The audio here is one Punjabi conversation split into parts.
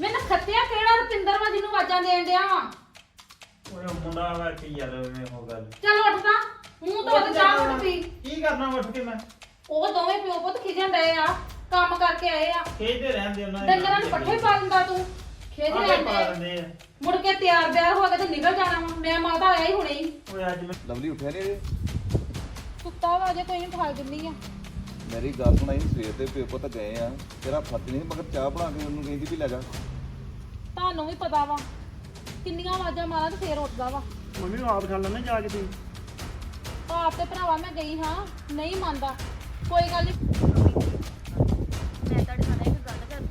ਮੈਨੂੰ ਖੱਤਿਆ ਕਿਹੜਾ ਰੁਪਿੰਦਰ ਵਾ ਜਿਹਨੂੰ ਆਵਾਜ਼ਾਂ ਦੇਣ ਡਿਆ ਵਾ? ਓਏ ਉਹ ਮੁੰਡਾ ਵਾ ਕੀ ਯਾਰ ਐਵੇਂ ਉਹ ਗੱਲ ਚੱਲ ਉੱਠ ਤਾਂ ਮੂੰਹ ਤੋਂ ਤੇ ਚਾਹ ਉੱਠ ਪੀ। ਕੀ ਕਰਨਾ ਉੱਠ ਕੇ ਮੈਂ? ਉਹ ਦੋਵੇਂ ਪਿਓ ਪੁੱਤ ਖਿਜਣ ਡਏ ਆ ਕੰਮ ਕਰਕੇ ਆਏ ਆ। ਖੇਡਦੇ ਰਹਿੰਦੇ ਉਹਨਾਂ ਡੰਗਰਾਂ ਨੂੰ ਪੱਠੇ ਪਾ ਦਿੰਦਾ ਤੂੰ। ਖੇਜ ਆਪੇ ਪਾ ਲੈਂਦੇ ਦਿੰਦੇ ਆ। ਮੁੜ ਕੇ ਤਿਆਰ ਬਿਆਰ ਹੋ ਕੇ ਤੇ ਨਿਕਲ ਜਾਣਾ ਵਾ। ਮੈਂ ਮਾਤਾ ਆਇਆ ਹੀ ਹੁਣੇ ਹੀ। ਓਏ ਅੱਜ ਮੈਂ ਲਵਲੀ ਉੱਠਿਆ ਨਹੀਂ ਜੇ ਸੁੱਤਾ ਵਾ ਜੇ ਕੋਈ ਨਹੀਂ ਠਾਲ ਦਿੰਦੀ ਆ। ਮੇਰੀ ਗੱਲ ਸੁਣਾਈ ਸਵੇਰ ਦੇ ਪਿਓ ਪੁੱਤ ਗਏ ਆ। ਤੇਰਾ ਫਰਜ਼ ਨਹੀਂ ਮਗਰ ਚਾਹ ਬਣਾ ਕੇ ਉਹਨੂੰ ਕਹਿੰਦੀ ਵੀ ਲੈ ਜਾ। ਤੁਹਾਨੂੰ ਵੀ ਪਤਾ ਵਾ ਕਿੰਨੀਆਂ ਆਵਾਜ਼ਾਂ ਮਾਰਾਂ ਤੇ ਫੇਰ ਉੱਠਦਾ ਵਾ। ਮੰਮੀ ਆਪ ਖਾ ਲੈਣਾ ਜਾ ਕੇ ਤੂੰ ਆਪ ਤੇ ਭਰਾਵਾ ਮੈਂ ਗਈ ਹਾਂ ਨਹੀਂ ਮੰਨਦਾ। ਕੋਈ ਗੱਲ ਨਹੀਂ ਮੈਂ ਤੁਹਾਡੇ ਨਾਲ ਇੱਕ ਗੱਲ ਕਰਨੀ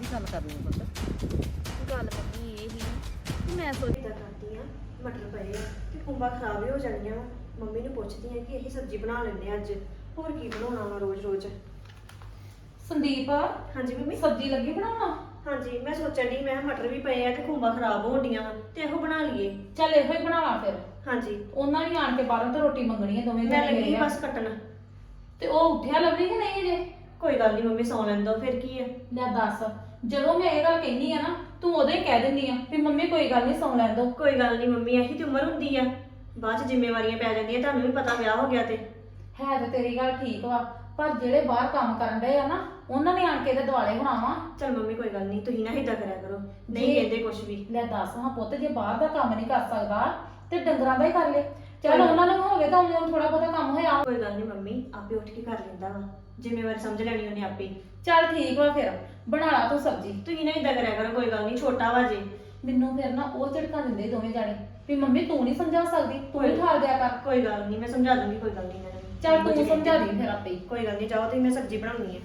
ਕੀ ਗੱਲ ਕਰਨੀ ਹੈ ਪੁੱਤ। ਗੱਲ ਮੰਮੀ ਇਹ ਹੀ ਕਿ ਮੈਂ ਸੋਚਦਾ ਇਦਾਂ ਕਰਦੀ ਆ ਮਟਰ ਪਏ ਆ ਤੇ ਕੁੰਬਾਂ ਖਰਾਬ ਹੀ ਹੋ ਜਾਣੀਆਂ ਵਾ। ਮੰਮੀ ਨੂੰ ਪੁੱਛਦੀ ਆ ਕਿ ਇਹ ਸਬਜ਼ੀ ਬਣਾ ਲੈਂਦੇ ਆ ਅੱਜ। ਹੋਰ ਕੀ ਬਣਾਉਣਾ ਵਾ ਰੋਜ਼-ਰੋਜ਼ ਸੰਦੀਪ ਹਾਂਜੀ ਮੰਮੀ। ਸਬਜ਼ੀ ਲੱਗੀ ਬਣਾਉਣਾ? ਹਾਂਜੀ ਮੈਂ ਸੋਚਣ ਦੀ ਮੈਂ ਕਿਹਾ ਮਟਰ ਵੀ ਪਏ ਆ ਤੇ ਕੁੰਬਾਂ ਖਰਾਬ ਹੋਣ ਡੀਆਂ ਵਾ ਤੇ ਇਹੋ ਬਣਾ ਲਈਏ। ਚੱਲ ਇਹੋ ਹੀ ਬਣਾ ਲਾ ਫਿਰ। ਹਾਂਜੀ। ਉਹਨਾਂ ਵੀ ਆਣ ਕੇ ਬਾਹਰੋਂ ਤੇ ਰੋਟੀ ਮੰਗਣੀ ਹੈ ਦੋਵੇਂ ਮੈਂ ਜਣੇ ਲੱਗੀ ਗਏ ਆ। ਬਸ ਕੱਟਣ। ਤੇ ਉਹ ਉੱਠਿਆ ਲੱਭੀ ਕਿ ਨਹੀਂ ਜੇ ਕੋਈ ਗੱਲ ਨਹੀਂ ਮੰਮੀ ਸੌਂ ਲੈਣ ਦੋ ਫਿਰ ਕੀ ਆ? ਲੈ ਦੱਸ ਜਦੋਂ ਮੈਂ ਇਹ ਗੱਲ ਕਹਿੰਦੀ ਆ ਨਾ ਤੂੰ ਉਹਦੇ ਹੀ ਕਹਿ ਦਿੰਦੀ ਆ ਵੀ ਮੰਮੀ ਕੋਈ ਗੱਲ ਨਹੀਂ ਸੌਂ ਲੈਣ ਦੋ। ਕੋਈ ਗੱਲ ਨਹੀਂ ਮੰਮੀ ਇਹੀ ਤੇ ਉਮਰ ਹੁੰਦੀ ਆ। ਬਾਅਦ ਚ ਜ਼ਿੰਮੇਵਾਰੀਆਂ ਪੈ ਜਾਂਦੀਆਂ ਤੁਹਾਨੂੰ ਵੀ ਪਤਾ ਵਿਆਹ ਹੋ ਗਿਆ ਤੇ। ਹੈ ਤੇ ਤੇਰੀ ਗੱਲ ਠੀਕ ਵਾ ਪਰ ਜਿਹੜੇ ਬਾਹਰ ਕੰਮ ਕਰਨ ਡਏ ਆ ਨਾ ਉਹਨਾਂ ਨੇ ਆਣ ਕੇ ਤੇ ਦਿਵਾਲੇ ਹੋਣਾ ਵਾ। ਚਲ ਮੰਮੀ ਕੋਈ ਗੱਲ ਨਹੀਂ ਤੁਸੀਂ ਨਾ ਏਦਾਂ ਕਰਿਆ ਕਰੋ। ਨਹੀਂ ਜੀ। ਕਹਿੰਦੇ ਕੁਝ ਵੀ। ਲੈ ਦੱਸ ਹਾਂ ਪੁੱਤ ਜੇ ਬਾਹਰ ਦਾ ਕੰਮ ਨਹੀਂ ਕਰ ਸਕਦਾ ਤੇ ਡੰਗਰਾਂ ਦਾ ਹੀ ਕਰ ਲੈ। ਚੱਲ ਉਹਨਾਂ ਨੂੰ ਹੋਵੇ ਤਾਂ ਉਹਨਾਂ ਨੂੰ ਥੋੜਾ ਬਹੁਤਾ ਕੰਮ ਹੋਇਆ। ਕੋਈ ਗੱਲ ਨਹੀਂ ਮੰਮੀ ਆਪੇ ਉੱਠ ਕੇ ਕਰ ਲੈਂਦਾ ਵਾ। ਜ਼ਿੰਮੇਵਾਰੀ ਸਮਝ ਲੈਣੀ ਉਹਨੇ ਆਪੇ। ਚੱਲ ਠੀਕ ਵਾ ਫਿਰ ਬਣਾ ਲਾ ਤੂੰ ਸਬਜ਼ੀ। ਤੁਸੀਂ ਨਾ ਏਦਾਂ ਕਰਿਆ ਕਰੋ ਕੋਈ ਗੱਲ ਨਹੀਂ ਛੋਟਾ ਵਾ ਜੇ। ਮੈਨੂੰ ਫਿਰ ਨਾ ਉਹ ਝਟਕਾ ਦਿੰਦੇ ਦੋਵੇਂ ਜਾਣੇ ਵੀ ਮੰਮੀ ਤੂੰ ਨਹੀਂ ਸਮਝਾ ਸਕਦੀ ਤੂੰ ਹੀ ਠਾਲ ਦਿਆ ਕਰ। ਕੋਈ ਗੱਲ ਨਹੀਂ ਮੈਂ ਸਮਝਾ ਦੂੰਗੀ ਕੋਈ ਗੱਲ ਨਹੀਂ ਨੂੰ ਚੱਲ ਤੂੰ ਸਮਝਾ ਦੇ ਫਿਰ ਆਪੇ ਹੀ। ਕੋਈ ਗੱਲ ਨਹੀਂ ਜਾਓ ਤੁਸੀਂ ਮੈਂ ਸਬਜ਼ੀ ਬਣਾਉਣੀ ਹੈ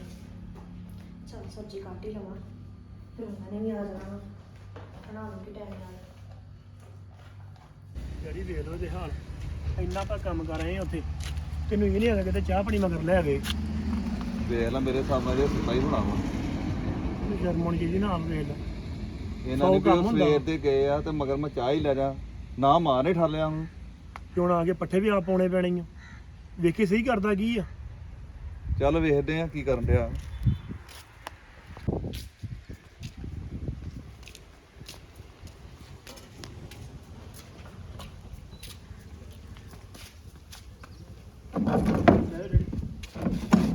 ਚਲ ਸਬਜ਼ੀ ਕੱਟ ਹੀ ਲਵਾਂ। ਫਿਰ ਉਹਨਾਂ ਨੇ ਵੀ ਆ ਜਾਣਾ ਵਾ। ਬਣਾ ਲੂੰਗੀ ਟਾਈਮ ਨਾਲ। ਜਿਹੜੀ ਵੇਖ ਲੋ ਇਹਦੇ ਹਾਲ। ਇੰਨਾ ਆਪਾਂ ਕੰਮ ਕਰ ਰਹੇ ਆ ਉੱਥੇ। ਤੈਨੂੰ ਇਹ ਨਹੀਂ ਹੈਗਾ ਕਿਤੇ ਚਾਹ ਪਾਣੀ ਮਗਰ ਲੈ ਗਏ ਵੇਖ ਲੈ ਮੇਰੇ ਸਾਹਮਣੇ ਇਹ ਸਿਪਾਹੀ ਹੋਣਾ ਵਾ। ਸ਼ਰਮ ਆਉਣੀ ਚਾਹੀਦੀ ਨਾ ਆਪ ਵੇਖ ਲੈ। ਇਹਨਾਂ ਸੌ ਨੇ ਕੰਮ ਵੀ ਹੁੰਦਾ। ਸਵੇਰ ਦੇ ਗਏ ਆ ਤੇ ਮਗਰ ਮੈਂ ਚਾਹ ਹੀ ਲੈ ਜਾ। ਨਾ ਮਾਂ ਨੇ ਠਾਲਿਆ ਉਹਨੂੰ। ਕਿਉਂ ਨਾ ਆ ਕੇ ਪੱਠੇ ਵੀ ਆਪ ਪਾਉਣੇ ਪੈਣੇ ਆ। ਵੇਖੀ ਸਹੀ ਕਰਦਾ ਕੀ ਆ? ਚੱਲ ਵੇਖਦੇ ਆ ਕੀ ਕਰਨ ਡਿਆ।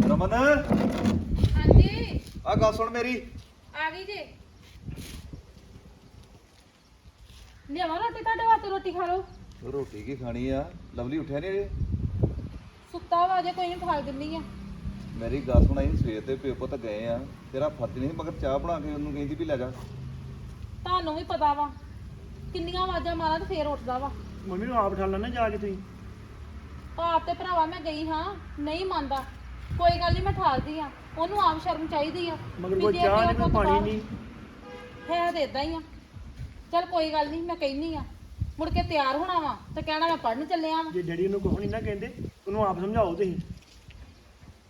ਰਮਨ ਹਾਂਜੀ। ਆ ਗੱਲ ਸੁਣ ਮੇਰੀ। ਆ ਗਈ ਜੇ। ਲਿਆਵਾਂ ਰੋਟੀ ਤੁਹਾਡੇ ਵਾਸਤੇ ਰੋਟੀ ਖਾ ਲਓ। ਰੋਟੀ ਕੀ ਖਾਣੀ ਆ? ਲਵਲੀ ਉੱਠਿਆ ਨਹੀਂ ਜੇ ਸੁੱਤਾ ਵਾ ਜੇ ਕੋਈ ਨਹੀਂ ਠਾਲ ਦਿੰਦੀ ਆ। ਮੇਰੀ ਗੱਲ ਸੁਣਾਈ ਸਵੇਰ ਦੇ ਪਿਓ ਪੁੱਤ ਗਏ ਆ। ਤੇਰਾ ਫਰਜ਼ ਨਹੀਂ ਮਗਰ ਚਾਹ ਬਣਾ ਕੇ ਉਹਨੂੰ ਕਹਿੰਦੀ ਵੀ ਲੈ ਜਾ। ਤੁਹਾਨੂੰ ਵੀ ਪਤਾ ਵਾ ਕਿੰਨੀਆਂ ਆਵਾਜ਼ਾਂ ਮਾਰਾਂ ਤੇ ਫੇਰ ਉੱਠਦਾ ਵਾ। ਮੰਮੀ ਨੂੰ ਆਪ ਠਾਲ ਲੈਣਾ ਜਾ ਕੇ ਤੁਸੀਂ। ਆਪ ਤੇ ਭਰਾਵਾ ਮੈਂ ਗਈ ਹਾਂ ਨਹੀਂ ਮੰਨਦਾ। ਕੋਈ ਗੱਲ ਨਹੀਂ ਮੈਂ ਠਾਲਦੀ ਆ। ਉਹਨੂੰ ਆਮ ਸ਼ਰਮ ਚਾਹੀਦੀ ਆ ਮਗਰ ਵੀ ਕੋਈ ਜੇ ਚਾਹ ਨਹੀਂ ਕੋਈ ਪਾਣੀ ਨਹੀਂ ਹੈ ਤੇ ਇਦਾਂ ਹੀ ਆ। ਚਲ ਕੋਈ ਗੱਲ ਨਹੀਂ ਮੈਂ ਕਹਿਨੀ ਆ ਮੁੜ ਕੇ ਤਿਆਰ ਹੋਣਾ ਵਾ ਤੇ ਕਹਿਣਾ ਮੈਂ ਪੜਨ ਚੱਲਿਆ ਵਾਂ। ਜੇ ਡੈਡੀ ਨੂੰ ਕੁਛ ਨਹੀਂ ਨਾ ਕਹਿੰਦੇ। ਉਹਨੂੰ ਆਪ ਸਮਝਾਓ ਤੁਸੀਂ।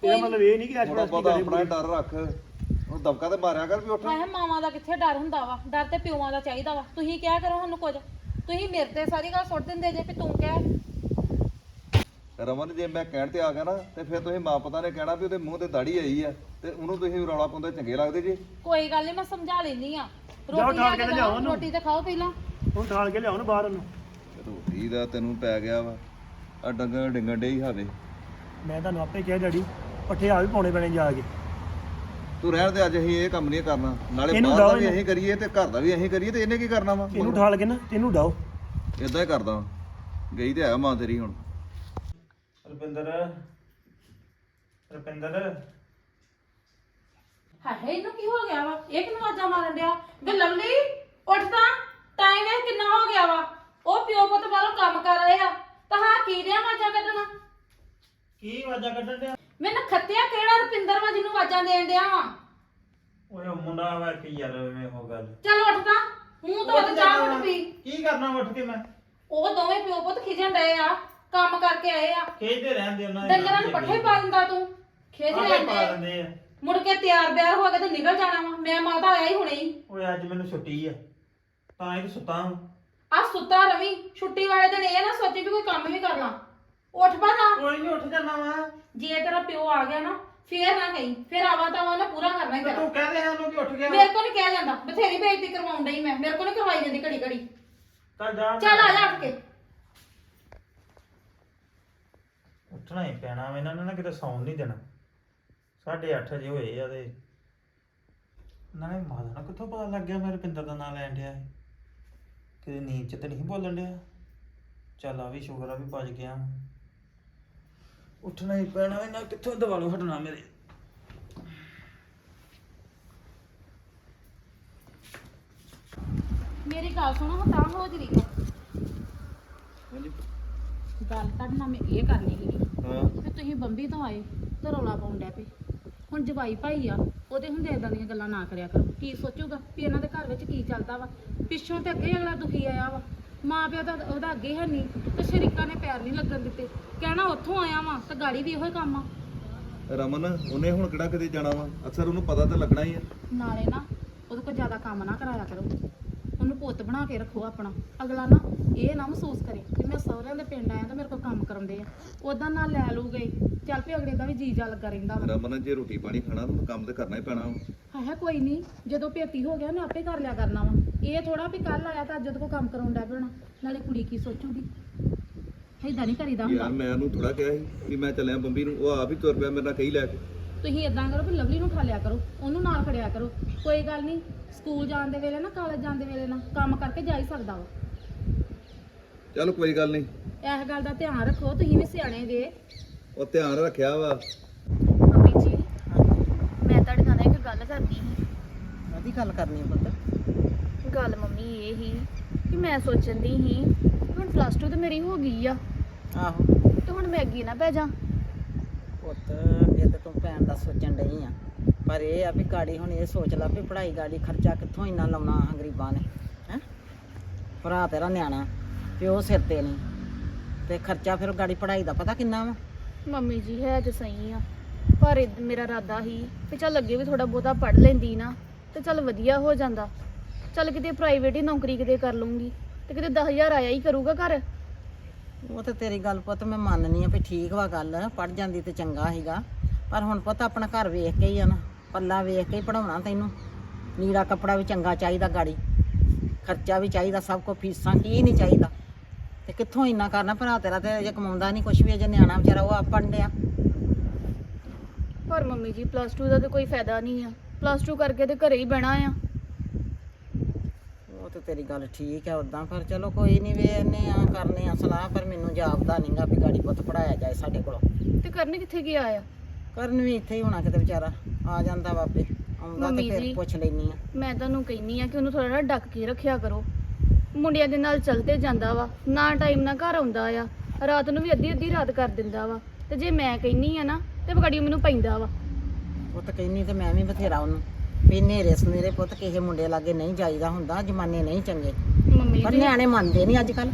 ਇਹਦਾ। ਮਤਲਬ ਇਹ ਨਹੀਂ ਕਿ ਅੱਜ ਥੋੜਾ ਬਹੁਤਾ ਆਪਣਾ ਡਰ ਰੱਖ। ਉਹਨੂੰ ਦਬਕਾ ਤੇ ਮਾਰਿਆ ਕਰ ਵੀ ਉੱਠ। ਮੈਂ ਕਿਹਾ ਮਾਵਾਂ ਦਾ ਕਿੱਥੇ ਡਰ ਹੁੰਦਾ ਵਾ? ਡਰ ਤੇ ਪਿਓਾਂ ਦਾ ਚਾਹੀਦਾ ਵਾ। ਤੁਸੀਂ ਕਿਹਾ ਕਰੋ ਸਾਨੂੰ ਕੁਝ। ਤੁਸੀਂ ਮੇਰੇ ਤੇ ਸਾਰੀ ਗੱਲ ਸੁੱਟ ਦਿੰਦੇ ਜੇ ਵੀ ਤੂੰ ਕਹਿ। ਰਮਨ ਜੇ ਮੈਂ ਕਹਿਣ ਤੇ ਆ ਗਿਆ ਨਾ ਤੇ ਫਿਰ ਤੁਸੀਂ ਮਾਂ ਪਤਾ ਨੇ ਕਹਿਣਾ ਵੀ ਉਹਦੇ ਮੂੰਹ ਤੇ ਦਾੜੀ ਆਈ ਆ ਤੇ ਉਹਨੂੰ ਤੁਸੀਂ ਰੌਲਾ ਪਾਉਂਦੇ ਚੰਗੇ ਲੱਗਦੇ ਜੀ। ਕੋਈ ਗੱਲ ਨਹੀਂ ਮੈਂ ਸਮਝਾ ਲੈਨੀ ਆ। ਰੋਟੀ ਲਿਆ ਕੇ ਕੇ ਲਿਆਓ ਲਿਆਓ ਉਹਨੂੰ। ਰੋਟੀ ਤੇ ਖਾਓ ਪਹਿਲਾਂ। ਹੁਣ ਠਾਲ ਕੇ ਲਿਆਓ ਨਾ ਬਾਹਰ ਉਹਨੂੰ। ਰੋਟੀ ਦਾ ਤੈਨੂੰ ਪੈ ਗਿਆ ਵਾ। ਆ ਡੰਗਰ ਡਿੰਗਣ ਡੇ ਹੀ ਹਾਵੇ ਮੈਂ ਤੁਹਾਨੂੰ ਆਪੇ ਕਿਹਾ ਡੈਡੀ ਪੱਠੇ ਆ ਵੀ ਪਾਉਣੇ ਪੈਣੇ ਜਾ ਕੇ। ਤੂੰ ਰਹਿਣ ਦੇ ਅੱਜ ਅਸੀਂ ਇਹ ਕੰਮ ਨਹੀਂ ਕਰਨਾ। ਨਾਲੇ ਇਹਨੂੰ ਬਾਹਰ ਦਾ ਲਾਓ ਵੀ ਇਹਨੂੰ। ਅਸੀਂ ਕਰੀਏ ਤੇ ਘਰ ਦਾ ਵੀ ਅਸੀਂ ਕਰੀਏ ਤੇ ਇਹਨੇ ਕੀ ਕਰਨਾ ਵਾ? ਇਹਨੂੰ ਠਾਲ ਕੇ ਨਾ ਇਹਨੂੰ ਡਾਓ। ਇਦਾਂ ਹੀ ਕਰਦਾ ਵਾਂ। ਗਈ ਤੇ ਆ ਮਾਂ ਤੇਰੀ ਹੁਣ। ਰੁਪਿੰਦਰ ਰੁਪਿੰਦਰ। ਹਾਏ ਇਹਨੂੰ ਕੀ ਹੋ ਗਿਆ ਵਾ? ਇਹ ਕਿਨੂੰ ਆਜਾ ਮਾਰਨ ਡਿਆ? ਵੇ ਲਵਲੀ ਉੱਠ ਤਾਂ। ਟਾਈਮ ਇਹ ਕਿੰਨਾ ਹੋ ਗਿਆ ਵਾ? ਉਹ ਪਿਓ ਪੁੱਤ ਬਾਹਰੋਂ ਕੰਮ ਕਰ ਰਹੇ ਆ। ਤਾਂ ਹਾਂ ਕੀ ਰਿਆ ਆਵਾਜ਼ਾਂ ਕੱਢਣਾ ਕੀ ਆਵਾਜ਼ਾਂ ਕੱਢਣ ਡਿਆ ਮੈਨੂੰ ਖੱਤਿਆ ਕਿਹੜਾ ਰੁਪਿੰਦਰ ਵਾ ਜਿਹਨੂੰ ਆਵਾਜ਼ਾਂ ਦੇਣ ਡਿਆ ਵਾ? ਓਏ ਉਹ ਮੁੰਡਾ ਵਾ ਕੀ ਯਾਰ ਐਵੇਂ ਉਹ ਗੱਲ। ਚੱਲ ਉੱਠ ਤਾਂ ਮੂੰਹ ਤੋਂ ਤੇ ਚਾਹ ਉੱਠ ਪੀ ਕੀ ਕਰਨਾ ਉੱਠ ਕੇ ਮੈਂ? ਉਹ ਦੋਵੇਂ ਪਿਓ ਪੁੱਤ ਖਿਜਣ ਡਏ ਆ ਕੰਮ ਕਰਕੇ ਆਏ ਆ। ਖੇਡਦੇ ਰਹਿੰਦੇ ਉਹਨਾਂ ਡੰਗਰਾਂ ਨੂੰ ਪੱਠੇ ਪਾ ਦਿੰਦਾ ਤੂੰ ਖੇਜ ਲੈਂਦੇ ਦਿੰਦੇ ਆ। ਮੁੜ ਕੇ ਤਿਆਰ ਬਿਆਰ ਹੋ ਕੇ ਤੇ ਨਿਕਲ ਜਾਣਾ ਵਾ। ਮੈਂ ਮਾਤਾ ਆਇਆ ਹੀ ਹੁਣੇ ਹੀ। ਓਏ ਅੱਜ ਮੈਨੂੰ ਛੁੱਟੀ ਆ ਤਾਂ ਇਹ ਸੁੱਤਾ ਹਾਂ ਆ ਸੁੱਤਾ ਰਵੀ ਛੁੱਟੀ ਵਾਲੇ ਦਿਨ ਇਹ ਨਾ ਸੋਚੀ ਵੀ ਕੋਈ ਕੰਮ ਵੀ ਕਰਨਾ ਉੱਠ ਪਾ ਨਾ। ਕੋਈ ਨਹੀਂ ਉੱਠ ਜਾਣਾ ਵਾ। ਜੇ ਤੇਰਾ ਪਿਓ ਆ ਗਿਆ ਨਾ ਫੇਰ ਨਾ ਕਹੀਂ ਫੇਰ ਆਵਾ ਤਾਂ ਉਹਨੇ ਪੂਰਾ ਕਰਨਾ ਹੀ ਤੇ ਤੇਰਾ। ਤੂੰ ਕਹਦੇ ਹਾਂ ਉਹਨੂੰ ਕਿ ਉੱਠ ਗਿਆ। ਮੇਰੇ ਕੋਲ ਨਹੀਂ ਕਿਹਾ ਜਾਂਦਾ ਬਥੇਰੀ ਬੇਇੱਜ਼ਤੀ ਕਰਵਾਉਣ ਡਈ ਮੈਂ ਮੇਰੇ ਕੋਲ ਨਹੀਂ ਕਰਵਾਈ ਜਾਂਦੀ ਘੜੀ ਘੜੀ। ਤਾਂ ਜਾ। ਚੱਲ ਆ ਜਾ ਉੱਠ ਕੇ। ਉੱਠਣਾ ਹੀ ਪੈਣਾ ਵਾ, ਇਹਨਾਂ ਨੇ ਨਾ ਕਿਤੇ ਸੌਣ ਨਹੀਂ ਦੇਣਾ। 8:30 ਵਜੇ ਹੋਏ ਆ ਤੇ। ਨਾਲੇ ਮਾਦਾ ਨਾ ਕਿੱਥੋਂ ਪਤਾ ਲੱਗ ਗਿਆ ਮੈਂ ਰੁਪਿੰਦਰ ਦਾ ਨਾਂ ਲੈਣ ਡਿਆ ਸੀ? ਕਿਤੇ ਨੀਂਦ ਚ ਤੇ ਨਹੀਂ ਬੋਲਣ ਡਿਆ? ਚੱਲ ਆ ਵੀ ਸ਼ੁਕਰ ਆ ਵੀ ਭੱਜ ਗਿਆ। ਉੱਠਣਾ ਹੀ ਪੈਣਾ ਇਹਨਾਂ ਕਿੱਥੋਂ ਦਵਾਲੋ ਹਟਣਾ ਮੇਰੇ। ਮੇਰੀ ਗੱਲ ਸੁਣੋ ਹਾਂ ਤਾਂ ਹੋ ਜਰੀ ਗੱਲ ਤੁਹਾਡੇ ਨਾਲ ਮੈਂ ਇਹ ਕਰਨੀ ਸੀ ਹਾਂ। ਕਿ ਤੁਸੀਂ ਬੰਬੀ ਤੋਂ ਆਏ ਤੇ ਰੌਲਾ ਪਾਉਣ ਡੈ ਪਏ। ਹੁਣ ਜਵਾਈ ਭਾਈ ਆ ਉਹਦੇ ਹੁੰਦੇ ਇਦਾਂ ਦੀਆਂ ਗੱਲਾਂ ਨਾ ਕਰਿਆ ਕਰੋ। ਕੀ ਸੋਚੂਗਾ ਵੀ ਇਹਨਾਂ ਦੇ ਘਰ ਵਿੱਚ ਕੀ ਚੱਲਦਾ ਵਾ? ਪਿੱਛੋਂ ਤੇ ਅੱਗੇ ਅਗਲਾ ਦੁਖੀ ਆਇਆ ਵਾ। ਮਾਂ ਪਿਓ ਦਾ ਉਹਦਾ ਅੱਗੇ ਹੈ ਨਹੀਂ ਤੇ ਸ਼ਰੀਕਾਂ ਨੇ ਪੈਰ ਨਹੀਂ ਲੱਗਣ ਦਿੱਤੇ। ਕਹਿਣਾ ਉੱਥੋਂ ਆਇਆ ਵਾ ਤੇ ਗਾੜੀ ਵੀ ਇਹੋ ਹੀ ਕੰਮ ਆ। ਰਮਨ ਉਹਨੇ ਹੁਣ ਕਿਹੜਾ ਕਿਤੇ ਜਾਣਾ ਵਾ? ਅਕਸਰ ਉਹਨੂੰ ਪਤਾ ਤਾਂ ਲੱਗਣਾ ਹੀ ਆ। ਨਾਲੇ ਨਾ ਉਹਦੇ ਕੋਲ ਜ਼ਿਆਦਾ ਕੰਮ ਨਾ ਕਰਾਇਆ ਕਰੋ। ਉਹਨੂੰ ਪੁੱਤ ਬਣਾ ਕੇ ਰੱਖੋ ਆਪਣਾ। ਅਗਲਾ ਨਾ ਇਹ ਨਾ ਮਹਿਸੂਸ ਕਰੇ ਕਿ ਮੈਂ ਸਹੁਰਿਆਂ ਦੇ ਪਿੰਡ ਆਇਆ ਤਾਂ ਮੇਰੇ ਕੋਲ ਕੰਮ ਕਰਾਉਂਦੇ ਆ। ਉਦਾਂ ਨਾਲ ਲੈ ਲੂ ਗਏ ਚੱਲ ਪਈ ਅਗਲੇ ਦਾ ਵੀ ਜੀ ਜਾ ਲੱਗਾ ਰਹਿੰਦਾ ਵਾ। ਰਮਨ ਜੇ ਰੋਟੀ ਪਾਣੀ ਖਾਣਾ ਤਾਂ ਕੰਮ ਤੇ ਕਰਨਾ ਹੀ ਪੈਣਾ ਵਾ। ਹਾਂ ਹੈ ਕੋਈ ਨਹੀਂ। ਜਦੋਂ ਭੇਤੀ ਹੋ ਗਿਆ ਉਹਨੇ ਆਪੇ ਕਰ ਲਿਆ ਕਰਨਾ ਵਾ। ਇਹ ਥੋੜਾ ਵੀ ਕੱਲ ਆਇਆ ਤਾਂ ਅੱਜ ਉਹਦੇ ਕੋਲ ਕੰਮ ਕਰਾਉਣ ਡੈ ਪੈਣਾ ਨਾਲੇ ਕੁੜੀ ਕੀ ਸੋਚੂਗੀ? ਏਦਾਂ ਨਹੀਂ ਕਰੀਦਾ ਹੁੰਦਾ। ਯਾਰ ਮੈਂ ਉਹਨੂੰ ਥੋੜਾ ਕਿਹਾ ਸੀ ਵੀ ਮੈਂ ਚੱਲਿਆ ਬੰਬੀ ਨੂੰ। ਉਹ ਆਪ ਹੀ ਤੁਰ ਪਿਆ ਮੇਰੇ ਨਾਲ ਕਹੀ ਲੈ ਕੇ। ਤੁਸੀਂ ਇਦਾਂ ਕਰੋ ਵੀ ਲਵਲੀ ਨੂੰ ਠਾਲਿਆ ਕਰੋ ਉਹਨੂੰ ਨਾਲ ਖੜਿਆ ਕਰੋ। ਕੋਈ ਗੱਲ ਨਹੀਂ ਸਕੂਲ ਜਾਣ ਦੇ ਵੇਲੇ ਨਾ ਕਾਲਜ ਜਾਣ ਦੇ ਵੇਲੇ ਨਾ ਕੰਮ ਕਰਕੇ ਜਾ ਹੀ ਸਕਦਾ ਵਾ ਚੱਲ ਕੋਈ ਗੱਲ ਨਹੀਂ। ਇਸ ਗੱਲ ਦਾ ਧਿਆਨ ਰੱਖੋ ਤੁਸੀਂ ਵੀ ਸਿਆਣੇ ਜੇ। ਉਹ ਧਿਆਨ ਰੱਖਿਆ ਵਾ। ਮੰਮੀ ਜੀ ਮੈਂ ਤੁਹਾਡੇ ਨਾਲ ਇੱਕ ਗੱਲ ਕਰਨੀ ਸੀ। ਕਾਹਦੀ ਗੱਲ ਕਰਨੀ ਆ ਪੁੱਤ? ਗੱਲ ਮੰਮੀ ਇਹ ਹੀ ਕਿ ਮੈਂ ਸੋਚਣ ਦੀ ਸੀ ਹੁਣ ਪਲੱਸ 2 ਤੇ ਮੇਰੀ ਹੋ ਗਈ ਆ। ਆਹੋ। ਤੇ ਹੁਣ ਮੈਂ ਅੱਗੇ ਨਾ ਪੈ ਜਾ। ਪੁੱਤ ਇਹ ਤੇ ਤੂੰ ਭੈਣ ਦਾ ਸੋਚਣ ਡਈ ਆ। ਪਰ ਇਹ ਆ ਵੀ ਗਾੜੀ ਹੁਣ ਇਹ ਸੋਚ ਲਾ ਵੀ ਪੜ੍ਹਾਈ ਗਾੜੀ ਖਰਚਾ ਕਿੱਥੋਂ ਇੰਨਾ ਲਾਉਣਾ ਆ ਗਰੀਬਾਂ ਨੇ ਹੈ? ਭਰਾ ਤੇਰਾ ਨਿਆਣਾ ਪਿਓ ਸਿਰ ਤੇ ਨਹੀਂ। ਤੇ ਖਰਚਾ ਫਿਰ ਗਾੜੀ ਪੜ੍ਹਾਈ ਦਾ ਪਤਾ ਕਿੰਨਾ ਵਾ? ਮੰਮੀ ਜੀ ਹੈ ਤੇ ਸਹੀ ਆ। ਪਰ ਇਹ ਮੇਰਾ ਇਰਾਦਾ ਸੀ ਕਿ ਚੱਲ ਅੱਗੇ ਵੀ ਥੋੜਾ ਬਹੁਤਾ ਪੜ੍ਹ ਲੈਂਦੀ ਨਾ ਤੇ ਚੱਲ ਵਧੀਆ ਹੋ ਜਾਂਦਾ। ਚੱਲ ਕਿਤੇ ਪ੍ਰਾਈਵੇਟ ਹੀ ਨੌਕਰੀ ਕਿਤੇ ਕਰ ਲੂੰਗੀ ਤੇ ਕਿਤੇ 10000 ਆਇਆ ਹੀ ਕਰੂਗਾ ਘਰ। ਉਹ ਤੇ ਤੇਰੀ ਗੱਲ ਪੁੱਤ ਮੈਂ ਮੰਨਨੀ ਆ ਵੀ ਠੀਕ ਵਾ ਗੱਲ ਪੜ੍ਹ ਜਾਂਦੀ ਤੇ ਚੰਗਾ ਸੀਗਾ। ਪਰ ਹੁਣ ਪੁੱਤ ਆਪਣਾ ਘਰ ਵੇਖ ਕੇ ਹੀ ਆ ਨਾ ਪੱਲਾ ਵੇਖ ਕੇ ਹੀ ਪੜਾਉਣਾ ਤੈਨੂੰ। ਨੀੜਾ ਕੱਪੜਾ ਵੀ ਚੰਗਾ ਚਾਹੀਦਾ ਗਾੜੀ। ਖਰਚਾ ਵੀ ਚਾਹੀਦਾ ਸਭ ਕੋ ਫੀਸਾਂ ਕੀ ਨਹੀਂ ਚਾਹੀਦਾ। ਤੇ ਕਿੱਥੋਂ ਇੰਨਾ ਕਰਨਾ ਭਰਾ ਤੇਰਾ ਤੇ ਅਜੇ ਕਮਾਉਂਦਾ ਨਹੀਂ ਕੁਛ ਵੀ ਅਜੇ ਨਿਆਣਾ ਵਿਚਾਰਾ ਉਹ ਆਪ ਪੜ੍ਹਨ ਡਿਆ ਪਰ ਮੰਮੀ ਜੀ ਪਲੱਸ 2 ਦਾ ਤੇ ਕੋਈ ਫਾਇਦਾ ਨਹੀਂ ਆ। ਪਲੱਸ 2 ਕਰਕੇ ਤੇ ਘਰੇ ਹੀ ਬਹਿਣਾ ਆ। ਉਹ ਤੇ ਤੇਰੀ ਗੱਲ ਠੀਕ ਹੈ ਉਦਾਂ ਪਰ ਚਲੋ ਕੋਈ ਨਹੀਂ ਵੇਖਨੇ ਆ ਕਰਨੇ ਆ ਸਲਾਹ ਪਰ ਮੈਨੂੰ ਜਾਪਦਾ ਨਹੀਂਗਾ ਵੀ ਗਾੜੀ ਪੁੱਤ ਪੜਾਇਆ ਜਾਏ ਸਾਡੇ ਕੋਲੋਂ। ਤੇ ਕਰਨ ਕਿੱਥੇ ਗਿਆ ਆ? ਕਰਨ ਵੀ ਇੱਥੇ ਹੀ ਹੋਣਾ ਕਿਤੇ ਵਿਚਾਰਾ ਆ ਜਾਂਦਾ ਵਾਪੇ ਆਉਂਦਾ ਤੇ ਮੰਮੀ ਫਿਰ ਜੀ। ਪੁੱਛ ਲੈਨੀ ਆ। ਮੈਂ ਤੁਹਾਨੂੰ ਕਹਿੰਨੀ ਆ ਕਿ ਉਹਨੂੰ ਥੋੜਾ ਜਿਹਾ ਡੱਕ ਕੇ ਰੱਖਿਆ ਕਰੋ। ਮੁੰਡਿਆਂ ਦੇ ਨਾਲ ਚਲਤੇ ਜਾਂਦਾ ਵਾ ਨਾ ਟਾਈਮ ਨਾਲ ਘਰ ਆਉਂਦਾ ਆ ਰਾਤ ਨੂੰ ਵੀ ਅੱਧੀ ਅੱਧੀ ਰਾਤ ਕਰ ਦਿੰਦਾ ਵਾ। ਤੇ ਜੇ ਮੈਂ ਕਹਿੰਨੀ ਆ ਨਾ ਤੇ ਬਗੜੀ ਮੈਨੂੰ ਪੈਂਦਾ ਵਾ। ਪੁੱਤ ਕਹਿੰਨੀ ਤੇ ਮੈਂ ਵੀ ਬਥੇਰਾ ਉਹਨੂੰ ਵੀ ਨੇਰੇ ਸਨੇਰੇ ਪੁੱਤ ਕਿਸੇ ਮੁੰਡੇ ਲਾਗੇ ਨਹੀਂ ਜਾਈਦਾ ਹੁੰਦਾ ਜਮਾਨੇ ਨਹੀਂ ਚੰਗੇ। ਮੰਮੀ ਪਰ ਜੀ ਨਿਆਣੇ ਮੰਨਦੇ ਨਹੀਂ ਅੱਜ ਕੱਲ